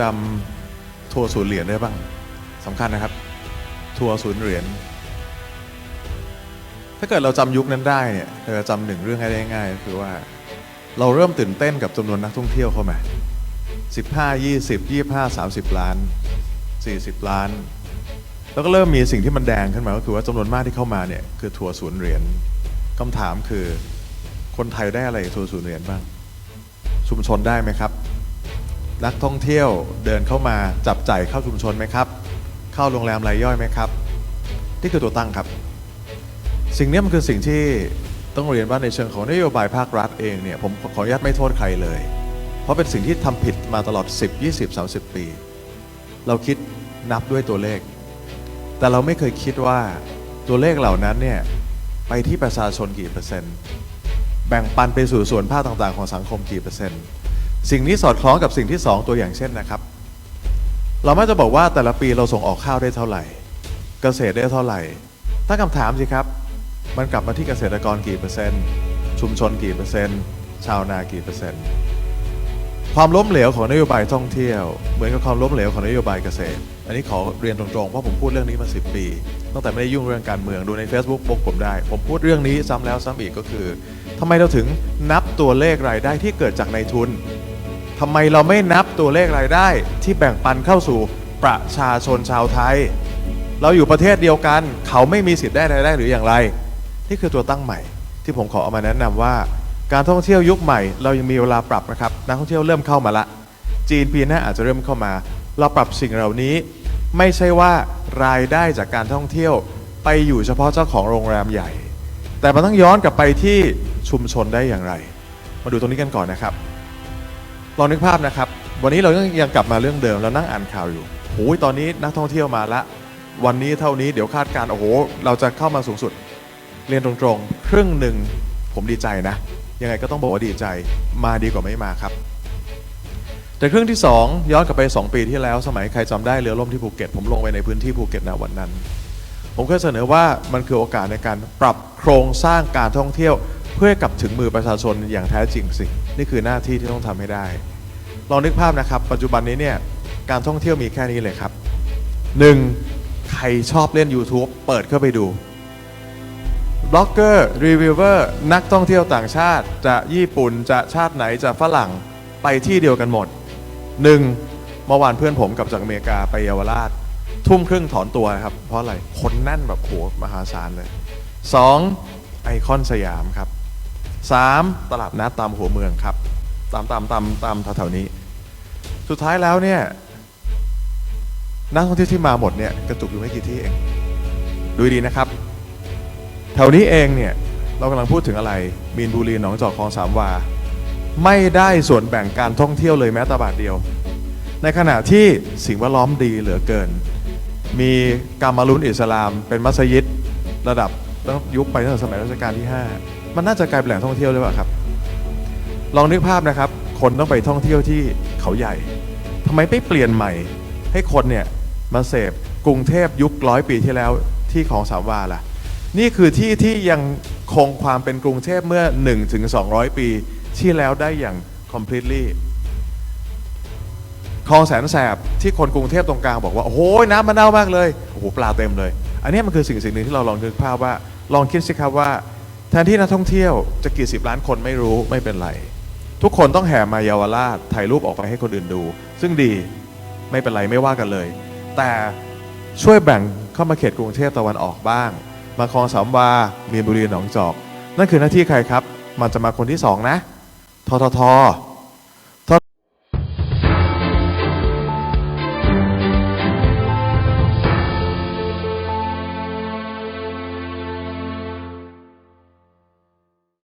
จำทัวร์ศูนย์เหรียญได้บ้างสำคัญนะครับ ทัวร์ศูนย์เหรียญถ้าเกิดเราจำยุคนั้นได้เนี่ยเราจะจำหนึ่งเรื่องให้ได้ง่ายก็คือว่าเราเริ่มตื่นเต้นกับจำนวนนักท่องเที่ยวเข้ามา 15 20 25 30 ล้าน 40 ล้าน แล้วก็เริ่มมีสิ่งที่มันแดงขึ้นมาก็คือว่าจำนวนมากที่เข้ามาเนี่ยคือทัวร์ศูนย์เหรียญคำถามคือคนไทยได้อะไรทัวร์ศูนย์เหรียญบ้าง ชุมชนได้ไหมครับ นักท่องเที่ยวเดินเข้ามาจับจ่ายเข้าชุมชนไหมครับ เข้าโรงแรมรายย่อยไหมครับ นี่คือตัวตั้งครับ สิ่งนี้มันคือสิ่งที่ต้องเรียนว่าในเชิงของนโยบายภาครัฐเองเนี่ยผมขออนุญาตไม่โทษใครเลย เพราะเป็นสิ่งที่ทำผิดมาตลอด 10 20 30 ปี เราคิดนับด้วยตัวเลข แต่เราไม่เคยคิดว่าตัวเลขเหล่านั้นเนี่ยไปที่ประชาชนกี่เปอร์เซ็นต์ แบ่งปันไปสู่ส่วนภาคต่างๆ ของสังคมกี่เปอร์เซ็นต์ สิ่งนี้สอดคล้องกับสิ่งที่ 2 ตัวอย่างเช่นนะครับ เราไม่จะบอกว่าแต่ละปีเราส่งออกข้าวได้เท่าไหร่ เกษตรได้เท่าไหร่ตั้งคำถามสิครับ มันกลับมาที่เกษตรกรกี่เปอร์เซ็นต์ ชุมชนกี่เปอร์เซ็นต์ ชาวนากี่เปอร์เซ็นต์ ความล้มเหลวของนโยบายท่องเที่ยว เหมือนกับความล้มเหลวของนโยบายเกษตร อันนี้ขอเรียนตรงๆเพราะผมพูดเรื่องนี้มา 10 ปี ตั้งแต่ไม่ได้ยุ่งเรื่องการเมืองดูใน Facebook บกผมได้ ผมพูดเรื่องนี้ซ้ำแล้วซ้ำอีกก็คือทำไมเราถึงนับตัวเลขรายได้ที่เกิดจากในทุน ทำไมเราไม่นับตัวเลขรายได้ที่แบ่งปันเข้าสู่ประชาชนชาวไทย เราอยู่ประเทศเดียวกัน เขาไม่มีสิทธิ์ได้รายได้หรืออย่างไร นี่คือตัวตั้งใหม่ ที่ผมขอเอามาแนะนำว่า การท่องเที่ยวยุคใหม่ เรายังมีเวลาปรับนะครับนักท่องเที่ยวเริ่มเข้ามาละ จีนปีหน้าอาจจะเริ่มเข้ามา เราปรับสิ่งเหล่านี้ ไม่ใช่ว่ารายได้จากการท่องเที่ยวไปอยู่เฉพาะเจ้าของโรงแรมใหญ่ แต่มันต้องย้อนกลับไปที่ชุมชนได้อย่างไร มาดูตรงนี้กันก่อนนะครับ ลองนึกภาพนะครับ วันนี้เรายังยังกลับมาเรื่องเดิมเรานั่งอ่านข่าวอยู่โอ้ยตอนนี้นักท่องเที่ยวมาละ วันนี้เท่านี้เดี๋ยวคาดการณ์โอ้โห เราจะเข้ามาสูงสุด เรียนตรงๆ ครึ่งหนึ่งผมดีใจนะ ยังไงก็ต้องบอกว่าดีใจมาดีกว่าไม่มาครับ แต่ครึ่งที่ 2 ย้อนกลับไป 2 ปีที่แล้ว สมัยใครจำได้เรือล่มที่ภูเก็ต ผมลงไปในพื้นที่ภูเก็ตณวันนั้น ผมเคยเสนอว่ามันคือโอกาสในการปรับโครงสร้างการท่องเที่ยว เพื่อกลับถึงมือประชาชนอย่างแท้จริงสิ นี่คือหน้าที่ที่ต้องทำให้ได้ ลองนึกภาพนะครับ ปัจจุบันนี้เนี่ยการท่องเที่ยวมีแค่นี้เลยครับ 1. ใครชอบเล่น YouTube เปิดเข้าไปดูบล็อกเกอร์รีวิวเวอร์นักท่องเที่ยวต่างชาติจะญี่ปุ่นจะชาติไหนจะฝรั่งไปที่เดียวกันหมด 1. เมื่อวานเพื่อนผมกลับจากอเมริกาไปเยาวราช ทุ่มครึ่งถอนตัวครับ เพราะอะไรคนแน่นแบบโหมหาศาลเลย 2. ไอคอนสยามครับ 3. ตลาดนัดตามหัวเมืองครับ ตามตามตามตามแถวๆนี้ สุดท้ายแล้วเนี่ยนักท่องเที่ยวที่มาหมดเนี่ยกระจุกอยู่ไม่กี่ที่เอง ดูดีนะครับ แถวนี้เองเนี่ยเรากำลังพูดถึงอะไรมีนบุรีหนองจอกคลองสามวา ไม่ได้ส่วนแบ่งการท่องเที่ยวเลยแม้แต่บาทเดียว ในขณะที่สิ่งแวดล้อมดีเหลือเกิน มีกามารุนอิสลาม เป็นมัสยิดระดับตั้งยุคไปตั้งแต่สมัยรัชกาลที่ 5 มันน่าจะกลายเป็นแหล่งท่องเที่ยวหรือเปล่าครับ ลองนึกภาพนะครับ คนต้องไปท่องเที่ยวที่เขาใหญ่ทำไมไม่เปลี่ยนใหม่ ให้คนเนี่ยมาเสพกรุงเทพยุคร้อยปีที่แล้วที่ของสามวาล่ะ นี่คือที่ที่ยังคงความเป็นกรุงเทพเมื่อ1ถึง200 ปีที่แล้วได้อย่าง completely คลองแสนแสบที่คนกรุงเทพตรงกลางบอกว่า โอ้โหน้ำมันเน่ามากเลย โอ้โหปลาเต็มเลย อันนี้มันคือสิ่งสิ่งหนึ่งที่เราลองนึกภาพว่า ลองคิดสิครับว่า แทนที่นักท่องเที่ยวจะกี่สิบล้านคนไม่รู้ไม่เป็นไร ทุกคนต้องแห่มาเยาวราชถ่ายรูปออกไปให้คนอื่นดู ซึ่งดีไม่เป็นไรไม่ว่ากันเลย แต่ช่วยแบ่งเข้ามาเขตกรุงเทพตะวันออกบ้าง มาคลองสามวามีนบุรีหนองจอก นั่นคือหน้าที่ใครครับ มันจะมาคนที่สองนะททท